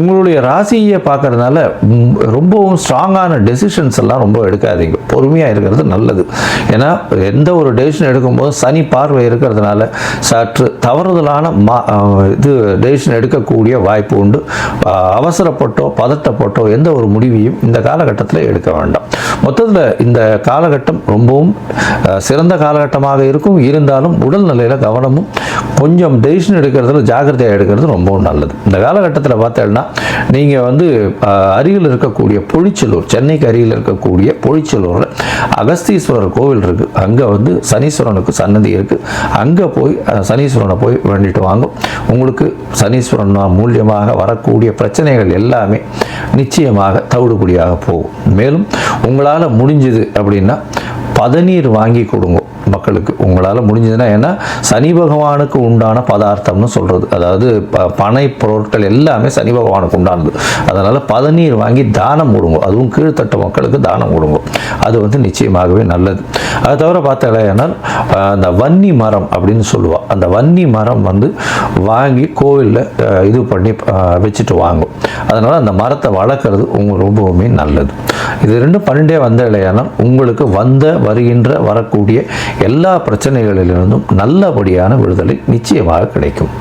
உங்களுடைய ராசியை பார்க்கறதுனால ரொம்பவும் ஸ்ட்ராங்கான டெசிஷன்ஸ் எல்லாம் ரொம்ப எடுக்காதீங்க. பொறுமையாக இருக்கிறது நல்லது. ஏன்னா எந்த ஒரு டெசிஷன் எடுக்கும்போது சனி பார்வை இருக்கிறதுனால சற்று தவறுதலான மா இது டெசிஷன் எடுக்கக்கூடிய வாய்ப்பு உண்டு. அவசரப்பட்டோ பதட்டப்பட்டோ எந்த ஒரு முடிவையும் இந்த காலகட்டத்தில் எடுக்க வேண்டாம். மொத்தத்தில் இந்த காலகட்டம் ரொம்பவும் சிறந்த காலகட்டமாக இருக்கும். இருந்தாலும் உடல்நிலையில் கவனமும் கொஞ்சம் டெசிஷன் எடுக்கிறதுல ஜாக்கிரதையாக எடுக்கிறது ரொம்பவும் நல்லது. இந்த காலகட்டத்தில் பார்த்தேன்னா நீங்கள் வந்து அருகில் இருக்கக்கூடிய பொழிச்சலூர் சென்னைக்கு அருகில் இருக்கக்கூடிய பொழிச்சலூரில் அகஸ்தீஸ்வரர் கோவில் இருக்குது அங்கே வந்து சனீஸ்வரனுக்கு சன்னதி இருக்குது அங்கே போய் சனீஸ்வரன் சனீஸ்வரனை போய் வேண்டிட்டு வாங்கும். உங்களுக்கு சனீஸ்வரன் மூலியமாக வரக்கூடிய பிரச்சனைகள் எல்லாமே நிச்சயமாக தவிடுபடியாக போகும். மேலும் உங்களால் முடிஞ்சது அப்படின்னா பதநீர் வாங்கி கொடுங்க. மக்களுக்கு. உங்களால் முடிஞ்சதுன்னா ஏன்னா சனி பகவானுக்கு உண்டான பதார்த்தம்னு சொல்கிறது அதாவது ப பனை பொருட்கள் எல்லாமே சனி பகவானுக்கு உண்டானது. அதனால் பதநீர் வாங்கி தானம் கொடுங்க. அதுவும் கீழ்த்தட்ட மக்களுக்கு தானம் கொடுங்க. அது வந்து நிச்சயமாகவே நல்லது. அது தவிர பார்த்தாலேனால் அந்த வன்னி மரம் அப்படின்னு சொல்லுவாள் அந்த வன்னி மரம் வந்து வாங்கி கோவிலில் இது பண்ணி வச்சுட்டு வாங்கும். அதனால் அந்த மரத்தை வளர்க்குறது உங்களுக்கு ரொம்பவுமே நல்லது. இது ரெண்டும் பன்னெண்டே வந்த இல்லையானால் உங்களுக்கு வந்த வருகின்ற வரக்கூடிய எல்லா பிரச்சனைகளிலிருந்தும் நல்லபடியான விடுதலை நிச்சயமாக கிடைக்கும்.